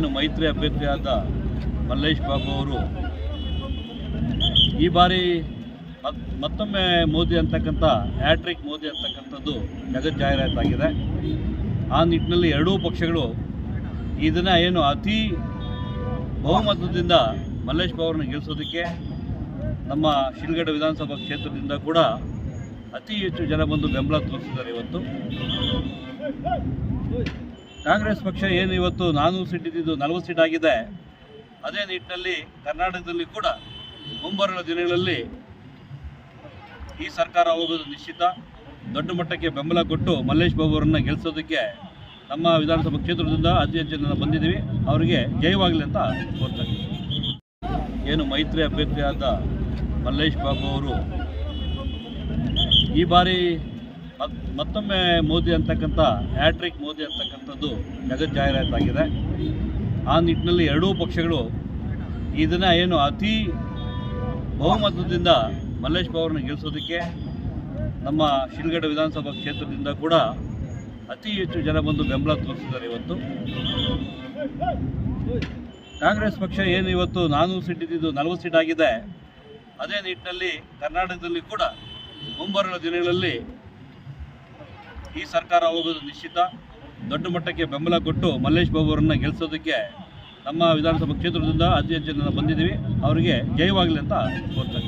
ಮೈತ್ರಿ ಅಭ್ಯರ್ಥಿಯಾದ ಮಲ್ಲೇಶ್ ಬಾಬು ಅವರು, ಈ ಬಾರಿ ಮತ್- ಮತ್ತೊಮ್ಮೆ ಮೋದಿ ಅಂತಕ್ಕಂಥ, ಹ್ಯಾಟ್ರಿಕ್ ಮೋದಿ ಅಂತಕ್ಕಂಥದ್ದು ಜಗತ್ ಜಾಹೀರಾತಾಗಿದೆ. ಆ ನಿಟ್ಟಿನಲ್ಲಿ ಎರಡೂ ಪಕ್ಷಗಳು ಇದನ್ನು ಏನು ಅತಿ ಬಹುಮತದಿಂದ ಮಲ್ಲೇಶ್ ಬಾಬು ಗೆಲ್ಲಿಸೋದಕ್ಕೆ ನಮ್ಮ ಶಿಲ್ಗಡ್ಡೆ ವಿಧಾನಸಭಾ ಕ್ಷೇತ್ರದಿಂದ ಕೂಡ ಅತಿ ಹೆಚ್ಚು ಜನ ಬಂದು ಬೆಂಬಲ ತೋರಿಸಿದ್ದಾರೆ ಇವತ್ತು. ಕಾಂಗ್ರೆಸ್ ಪಕ್ಷ ಏನು ಇವತ್ತು ನಾನ್ನೂರು ಸೀಟ್ ಇದ್ದಿದ್ದು ನಲವತ್ತು ಸೀಟ್ ಆಗಿದೆ. ಅದೇ ನಿಟ್ಟಿನಲ್ಲಿ ಕರ್ನಾಟಕದಲ್ಲಿ ಕೂಡ ಮುಂಬರುವ ದಿನಗಳಲ್ಲಿ ಈ ಸರ್ಕಾರ ಹೋಗೋದು ನಿಶ್ಚಿತ. ದೊಡ್ಡ ಮಟ್ಟಕ್ಕೆ ಬೆಂಬಲ ಕೊಟ್ಟು ಮಲ್ಲೇಶ್ ಬಾಬು ಅವರನ್ನು ಗೆಲ್ಲಿಸೋದಕ್ಕೆ ನಮ್ಮ ವಿಧಾನಸಭಾ ಕ್ಷೇತ್ರದಿಂದ ಅತಿ ಹೆಚ್ಚಿನ ಬಂದಿದ್ದೀವಿ. ಅವರಿಗೆ ಜಯವಾಗಲಿ ಅಂತ ಕೋರ್ತಾ. ಏನು ಮೈತ್ರಿ ಅಭ್ಯರ್ಥಿಯಾದ ಮಲ್ಲೇಶ್ ಬಾಬು ಅವರು ಈ ಬಾರಿ ಮತ್ತೊಮ್ಮೆ ಮೋದಿ ಅಂತಕ್ಕಂಥ, ಹ್ಯಾಟ್ರಿಕ್ ಮೋದಿ ಅಂತಕ್ಕಂಥದ್ದು ಜಗತ್ ಜಾಹೀರಾತಾಗಿದೆ. ಆ ನಿಟ್ಟಿನಲ್ಲಿ ಎರಡೂ ಪಕ್ಷಗಳು ಇದನ್ನು ಏನು ಅತಿ ಬಹುಮತದಿಂದ ಮಲ್ಲೇಶ್ ಬಾಬು ಅವ್ರನ್ನ ಗೆಲ್ಲಿಸೋದಕ್ಕೆ ನಮ್ಮ ಶಿಲ್ಗಡ ವಿಧಾನಸಭಾ ಕ್ಷೇತ್ರದಿಂದ ಕೂಡ ಅತಿ ಹೆಚ್ಚು ಜನ ಬಂದು ಬೆಂಬಲ ತೋರಿಸಿದ್ದಾರೆ ಇವತ್ತು. ಕಾಂಗ್ರೆಸ್ ಪಕ್ಷ ಏನು ಇವತ್ತು ನಾನ್ನೂರು ಸೀಟ್ ಇದ್ದಿದ್ದು ನಲವತ್ತು ಸೀಟ್ ಆಗಿದೆ. ಅದೇ ನಿಟ್ಟಿನಲ್ಲಿ ಕರ್ನಾಟಕದಲ್ಲಿ ಕೂಡ ಮುಂಬರುವ ದಿನಗಳಲ್ಲಿ ಈ ಸರ್ಕಾರ ಹೋಗೋದು ನಿಶ್ಚಿತ ದೊಡ್ಡ ಮಟ್ಟಕ್ಕೆ ಬೆಂಬಲ ಕೊಟ್ಟು ಮಲ್ಲೇಶ್ ಬಾಬು ಅವರನ್ನು ಗೆಲ್ಲಿಸೋದಕ್ಕೆ ನಮ್ಮ ವಿಧಾನಸಭಾ ಕ್ಷೇತ್ರದಿಂದ ಅತಿ ಹೆಚ್ಚು ಬಂದಿದ್ದೀವಿ ಅವರಿಗೆ ಜಯವಾಗಲಿ ಅಂತ ಕೋರ್ತಾ.